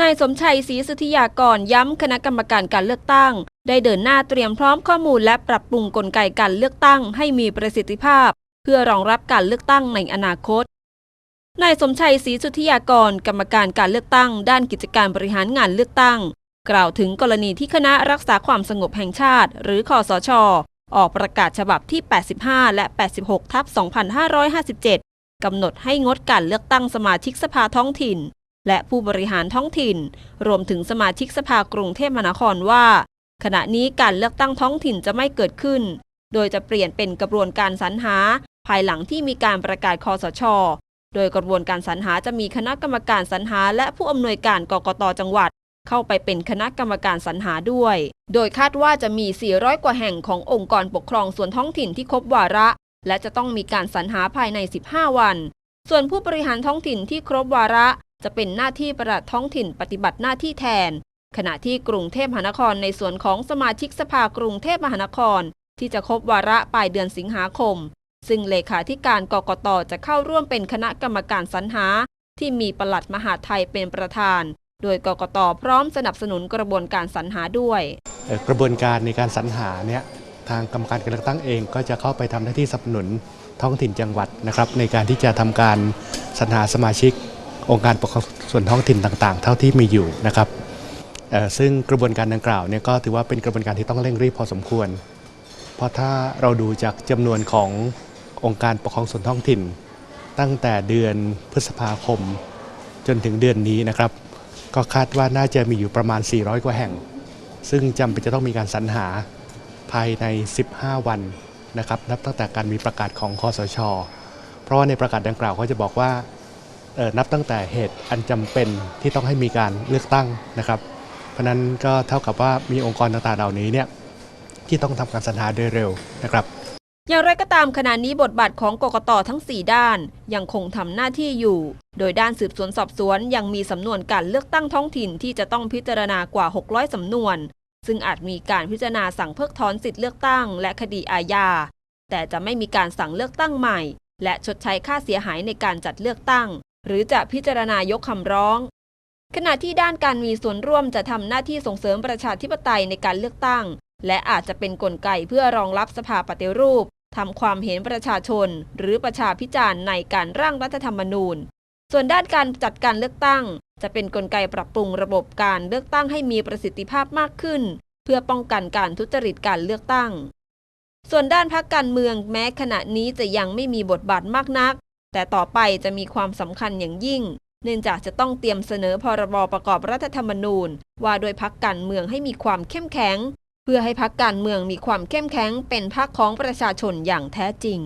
นายสมชัยศรีสุธิยากรย้ำคณะกรรมการการเลือกตั้ง ได้เดินหน้าเตรียมพร้อมข้อมูลและปรับปรุงกลไกการเลือกตั้งให้มีประสิทธิภาพ เพื่อรองรับการเลือกตั้งในอนาคตนายสมชัยศรีสุธิยากร กรรมการการเลือกตั้ง ด้านกิจการบริหารงานเลือกตั้ง กล่าวถึงกรณีที่คณะรักษาความสงบแห่งชาติ หรือคอสช ออกประกาศฉบับที่ 85 และ 86 ทับ 2557 กำหนดให้งดการเลือกตั้งสมาชิกสภาท้องถิ่น และผู้บริหารท้องถิ่น รวมถึงสมาชิกสภากรุงเทพมหานครว่า ขณะนี้การเลือกตั้งท้องถิ่นจะไม่เกิดขึ้น โดยจะเปลี่ยนเป็นกระบวนการสรรหา ภายหลังที่มีการประกาศคอสช โดยกระบวนการสรรหาจะมีคณะกรรมการสรรหา และผู้อำนวยการกกตจังหวัด เข้าไปเป็นคณะกรรมการสรรหาด้วย โดยคาดว่าจะมี 400 กว่าแห่งขององค์กรปกครองส่วนท้องถิ่นที่ครบวาระ และจะต้องมีการสรรหาภายใน 15 วันส่วนผู้บริหารท้องถิ่นที่ครบวาระ จะเป็นหน้าที่ประหลัดท้องถิ่นปฏิบัติหน้าที่แทน ขณะที่กรุงเทพมหานครในส่วนของสมาชิกสภากรุงเทพมหานคร ที่จะครบวาระปลายเดือนสิงหาคม ซึ่งเลขาธิการกกตจะเข้าร่วมเป็นคณะกรรมการสรรหา ที่มีปลัดมหาไทยเป็นประธาน โดยกกตพร้อมสนับสนุนกระบวนการสรรหาด้วย กระบวนการในการสรรหาเนี่ยทางกรรมการการเลือกตั้งเองก็จะเข้าไปทำหน้าที่สนับสนุนท้องถิ่นจังหวัดนะครับในการที่จะทำการสรรหาสมาชิก องค์การปกครองส่วนท้องถิ่นต่างๆ เท่าที่มีอยู่นะครับซึ่งกระบวนการดังกล่าวเนี่ยก็ถือว่าเป็นกระบวนการที่ต้องเร่งรีบพอสมควร เพราะถ้าเราดูจากจำนวนขององค์การปกครองส่วนท้องถิ่น ตั้งแต่เดือนพฤษภาคม จนถึงเดือนนี้นะครับ ก็คาดว่าน่าจะมีอยู่ประมาณ 400 กว่าแห่ง ซึ่งจำเป็นจะต้องมีการสรรหาภายใน 15 วันนะครับนับตั้งแต่การมีประกาศของคอสช เพราะว่าในประกาศดังกล่าวเขาจะบอกว่า นับตั้งแต่เหตุอันจำเป็นที่ต้องให้มีการเลือกตั้งนะครับ เพราะนั้นก็เท่ากับว่ามีองค์กรต่างๆเหล่านี้เนี่ยที่ต้องทำการสรรหาโดยเร็วนะครับ อย่างไรก็ตามขณะนี้บทบาทของกกตทั้ง 4 ด้าน ยังคงทำหน้าที่อยู่ โดยด้านสืบสวนสอบสวนยังมีสำนวนการเลือกตั้งท้องถิ่นที่จะต้องพิจารณากว่า 600สำนวน ซึ่งอาจมีการพิจารณาสั่งเพิกถอนสิทธิเลือกตั้ง และคดีอาญาแต่จะไม่มีการสั่งเลือกตั้งใหม่ และชดใช้ค่าเสียหายในการจัดเลือกตั้ง หรือจะพิจารณายกคำร้อง ขณะที่ด้านการมีส่วนร่วมจะทำหน้าที่ส่งเสริมประชาธิปไตยในการเลือกตั้ง และอาจจะเป็นนกลไกเพื่อรองรับสภาปฏิรูปทำความเห็นประชาชน หรือประชาพิจารณ์ในการร่างรัฐธรรมนูญ ส่วนด้านการจัดการเลือกตั้ง จะเป็นนกลไกปรับปรุงระบบการเลือกตั้งให้มีประสิทธิภาพมากขึ้น เพื่อป้องกันการทุจริตการเลือกตั้งส่วนด้านพักการเมืองแม้ขณะนี้จะยังไม่มีบทบาทมากนัก แต่ต่อไปจะมีความสำคัญอย่างยิ่ง เนื่องจากจะต้องเตรียมเสนอพรบประกอบรัฐธรรมนูญ ว่าโดยพักการเมืองให้มีความเข้มแข็ง เพื่อให้พักการเมืองมีความเข้มแข็งเป็นพักของประชาชนอย่างแท้จริง